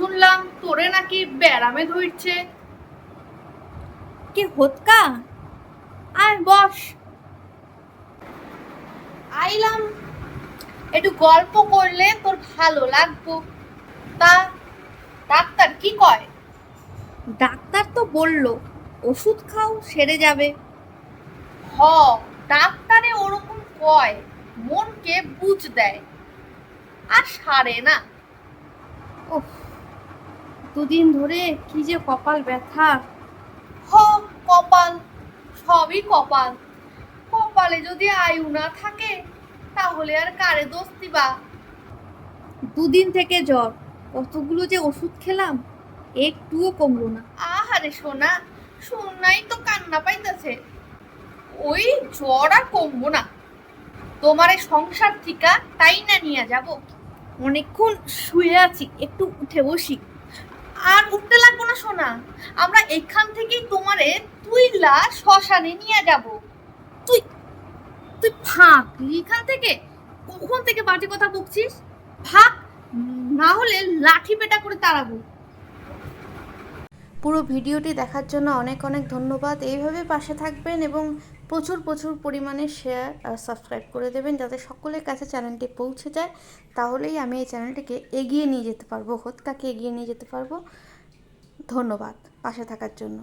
শুনলাম তোরে নাকি ব্যারামে ধরছে। কি হতকা? আয় বস। আইলাম। একটু গল্প করলে তোর ভালো লাগবো। তা ডাক্তার কি কয়? ডাক্তার তো বলল ওষুধ খাও সেরে যাবে। হ ডাক্তারে ওরকম কয় মনকে বুঝ দেয়। আর সারে না। ওহ দুদিন ধরে কি যে কপাল ব্যথা। হ কপাল সবই কপাল। কপালে যদি আয়ু না থাকে তাহলে আর কারে দোষ দিবা? দুদিন থেকে জ্বর কতগুলো যে ওষুধ খেলাম একটুও কমলো না। আহারে সোনা সোনাই তো কান্না পাইতেছে। ওই জ্বর আর কমবো না। তোমার এই সংসার থিকা তাই না নিয়ে যাব? অনেকক্ষণ শুয়ে আছি একটু উঠে বসি। আর উঠতে লাগবো না, সোনা। আমরা এখান থেকেই তোমারে তুই লা শ্মশানে নিয়ে যাব। তুই তুই ফাঁক এখান থেকে কখন থেকে বাজে কথা বকছিস? ভাগ, না হলে লাঠি পেটা করে তাড়াবো। পুরো ভিডিওটি দেখার জন্য অনেক অনেক ধন্যবাদ। এইভাবে পাশে থাকবেন এবং প্রচুর প্রচুর পরিমাণে শেয়ার আর সাবস্ক্রাইব করে দেবেন যাতে সকলের কাছে চ্যানেলটি পৌঁছে যায়। তাহলেই আমি এই চ্যানেলটিকে এগিয়ে নিয়ে যেতে পারব হোৎকাকে এগিয়ে নিয়ে যেতে পারব। ধন্যবাদ পাশে থাকার জন্য।